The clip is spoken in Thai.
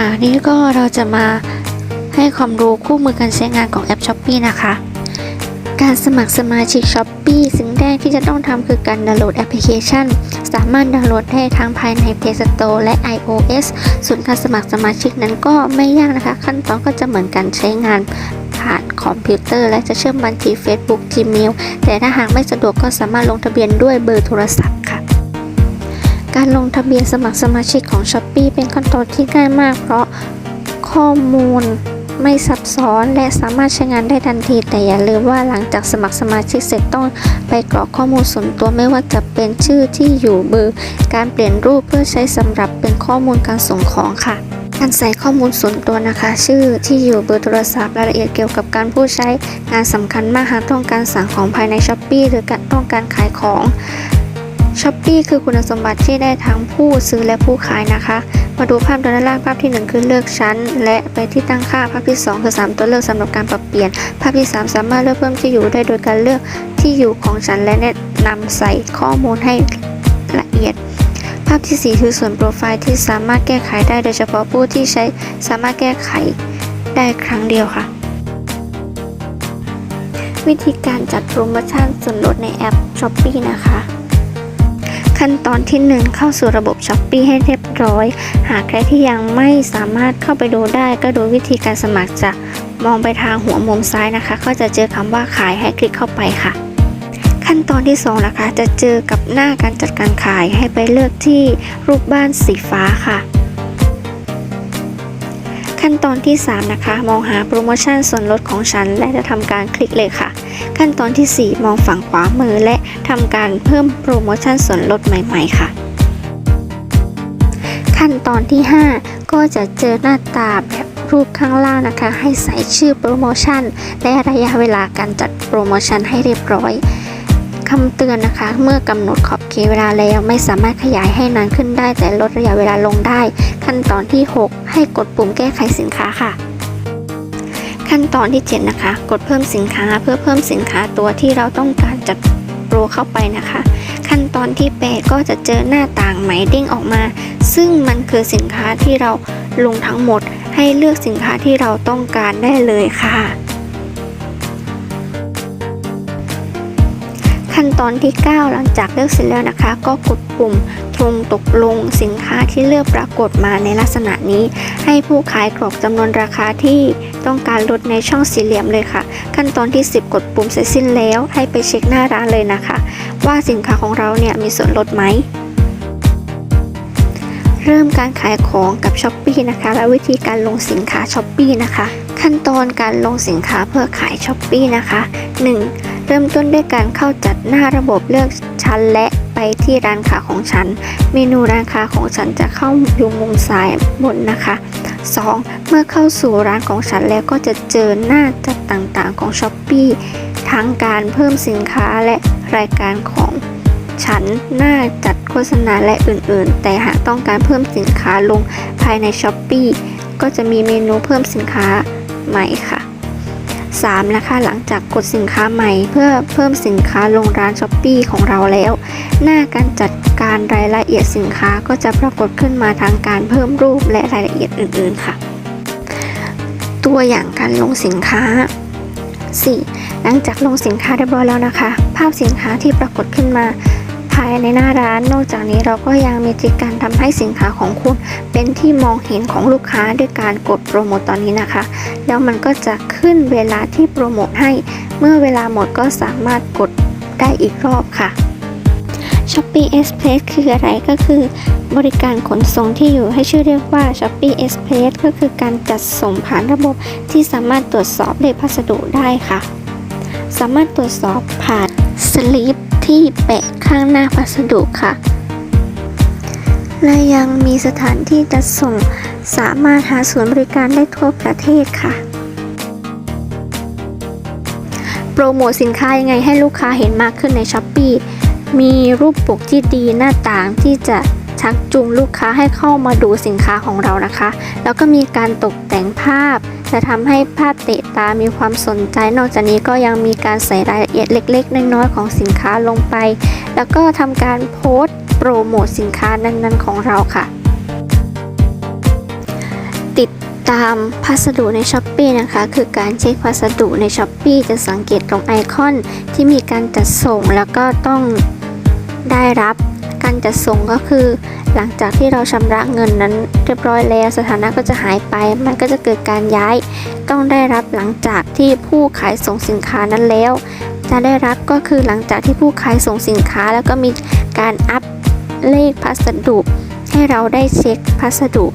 ค่ะ นี่ก็เราจะมาให้ความรู้คู่มือการใช้งานของแอป s h อ p e e นะคะ การสมัครสมาชิก s h อ p e e สิ่งแรกที่จะต้องทำคือการดาวน์โหลดแอปพลิเคชัน สามารถดาวน์โหลดได้ทั้งภายใน Play Store และ iOS ส่วนการสมัครสมาชิกนั้นก็ไม่ยากนะคะ ขั้นตอนก็จะเหมือนการใช้งานผ่านคอมพิวเตอร์ และจะเชื่อมบัญชี Facebook Gmail แต่ถ้าหากไม่สะดวกก็สามารถลงทะเบียนด้วยเบอร์โทรศัพท์ค่ะ การลงทะเบียนสมัครสมาชิกของ s h อ p e e เป็นขั้นตอนที่ง่ายมาก เพราะข้อมูลไม่ซับซ้อนและสามารถใช้งานได้ทันที แต่อย่าลืมว่าหลังจากสมัครสมาชิกเสร็จต้องไปกรอกข้อมูลส่วนตัวไม่ว่าจะเป็นชื่อที่อยู่เบอร์ การเปลี่ยนรูปเพื่อใช้สำหรับเป็นข้อมูลการส่งของค่ะการใส่ข้อมูลส่วนตัวนะคะ ชื่อที่อยู่เบอร์โทรศัพท์รายละเอียดเกี่ยวกับการผู้ใช้งานสำคัญมากหากต้องการสั่งของภายใน s h อ p e e หรือการต้องการขายของ ช้อปปี้คือคุณสมบัติที่ได้ทั้งผู้ซื้อและผู้ขายนะคะ มาดูภาพด้านล่างภาพที่ 1 คือเลือกชั้น และไปที่ตั้งค่าภาพที่ 2 คือ 3 ตัวเลือกสำหรับการปรับเปลี่ยน ภาพที่ 3 สามารถเลือกเพิ่มที่อยู่ได้โดยการเลือกที่อยู่ของฉันและแนะนำใส่ข้อมูลให้ละเอียด ภาพที่ 4 คือส่วนโปรไฟล์ที่สามารถแก้ไขได้โดยเฉพาะผู้ที่ใช้สามารถแก้ไขได้ครั้งเดียวค่ะ วิธีการจัดโปรโมชั่นส่วนลดในแอป s h อ p e e นะคะ ขั้นตอนที่ 1 เข้าสู่ระบบ s h อ p e e ให้เรียบร้อย หากใครที่ยังไม่สามารถเข้าไปดูได้ก็ดูวิธีการสมัครจะมองไปทางหัวมุมซ้ายนะคะ ก็จะเจอคำว่าขายให้คลิกเข้าไปค่ะ ขั้นตอนที่2นะคะจะเจอกับหน้าการจัดการขายให้ไปเลือกที่รูปบ้านสีฟ้าค่ะขั้นตอนที่ 3 นะคะ มองหาโปรโมชั่นส่วนลดของฉัน และจะทำการคลิกเลยค่ะ ขั้นตอนที่ 4 มองฝั่งขวามือและทำการเพิ่มโปรโมชั่นส่วนลดใหม่ ๆ ค่ะ ขั้นตอนที่ 5 ก็จะเจอหน้าตาแบบรูปข้างล่างนะคะ ให้ใส่ชื่อโปรโมชั่น และระยะเวลาการจัดโปรโมชั่นให้เรียบร้อยคำเตือนนะคะ เมื่อกำหนดขอบเขตเวลาแล้วไม่สามารถขยายให้นานขึ้นได้ แต่ลดระยะเวลาลงได้ ขั้นตอนที่ 6 ให้กดปุ่มแก้ไขสินค้าค่ะ ขั้นตอนที่ 7 นะคะ กดเพิ่มสินค้าเพื่อเพิ่มสินค้าตัวที่เราต้องการจัดโปรเข้าไปนะคะ ขั้นตอนที่ 8 ก็จะเจอหน้าต่างไหมเด้งออกมา ซึ่งมันคือสินค้าที่เราลงทั้งหมด ให้เลือกสินค้าที่เราต้องการได้เลยค่ะ ขั้นตอนที่ 9 หลังจากเลือกเสร็จแล้วนะคะ ก็กดปุ่มตรงตกลงสินค้าที่เลือกปรากฏมาในลักษณะนี้ ให้ผู้ขายกรอกจำนวนราคาที่ต้องการลดในช่องสี่เหลี่ยมเลยค่ะ ขั้นตอนที่ 10 กดปุ่มเสร็จสิ้นแล้ว ให้ไปเช็คหน้าร้านเลยนะคะ ว่าสินค้าของเราเนี่ยมีส่วนลดไหมเริ่มการขายของกับ s h อ p e e นะคะ และวิธีการลงสินค้า s h อ p e e นะคะ ขั้นตอนการลงสินค้าเพื่อขาย s h อ p e e นะคะ 1. เริ่มต้นด้วยการเข้าจัดหน้าระบบเลือกชั้นและไปที่ร้านค้าของฉัน เมนูร้านค้าของฉันจะเข้าอยู่มุมซ้ายบนนะคะ 2. เมื่อเข้าสู่ร้านของฉันแล้วก็จะเจอหน้าจัดต่างๆของ s h อ p e e ทั้งการเพิ่มสินค้าและรายการของฉันหน้าจัดโฆษณาและอื่นๆ แต่หากต้องการเพิ่มสินค้าลงภายใน s h อ p e e ก็จะมีเมนูเพิ่มสินค้าใหม่ค่ะ 3. นะคะหลังจากกดสินค้าใหม่เพื่อเพิ่มสินค้าลงร้าน s h อ p e e ของเราแล้ว หน้าการจัดการรายละเอียดสินค้าก็จะปรากฏขึ้นมาทางการเพิ่มรูปและรายละเอียดอื่นๆค่ะ ตัวอย่างการลงสินค้า 4. หลังจากลงสินค้าเรียบร้อยแล้วนะคะ ภาพสินค้าที่ปรากฏขึ้นมา ภายในหน้าร้าน นอกจากนี้เราก็ยังมีทิการทำให้สินค้าของคุณ เป็นที่มองเห็นของลูกค้าด้วยการกดโปรโมตตอนนี้นะคะ แล้วมันก็จะขึ้นเวลาที่โปรโมทให้ เมื่อเวลาหมดก็สามารถกดได้อีกรอบค่ะ Shopee Express คืออะไรก็คือบริการขนส่งที่อยู่ให้ชื่อเรียกว่า Shopee Express ก็คือการจัดส่งผ่านระบบที่สามารถตรวจสอบเลขพัสดุได้ค่ะ สามารถตรวจสอบผ่าน สลิปที่แปะข้างหน้าพัสดุค่ะ และยังมีสถานที่จัดส่งสามารถหาศูนย์บริการได้ทั่วประเทศค่ะ โปรโมทสินค้ายังไงให้ลูกค้าเห็นมากขึ้นใน s h อ p e e มีรูปปกที่ดีหน้าต่างที่จะ ชักจูงลูกค้าให้เข้ามาดูสินค้าของเรานะคะ แล้วก็มีการตกแต่งภาพ จะทำให้ภาพเตะตามีความสนใจ นอกจากนี้ก็ยังมีการใส่รายละเอียดเล็ก ๆ น้อยๆของสินค้าลงไป แล้วก็ทำการโพสต์โปรโมทสินค้านั้น ๆ ของเราค่ะ ติดตามพัสดุในช้อปปีนะคะ คือการเช็คพัสดุในช้อปปีจะสังเกตตรงไอคอนที่มีการจัดส่งแล้วก็ต้องได้รับ การจัดส่งก็คือ หลังจากที่เราชำระเงินนั้น เรียบร้อยแล้วสถานะก็จะหายไป มันก็จะเกิดการย้าย ต้องได้รับหลังจากที่ผู้ขายส่งสินค้านั้นแล้ว จะได้รับก็คือหลังจากที่ผู้ขายส่งสินค้า แล้วก็มีการอัปเลขพัสดุ ให้เราได้เช็คพัสดุ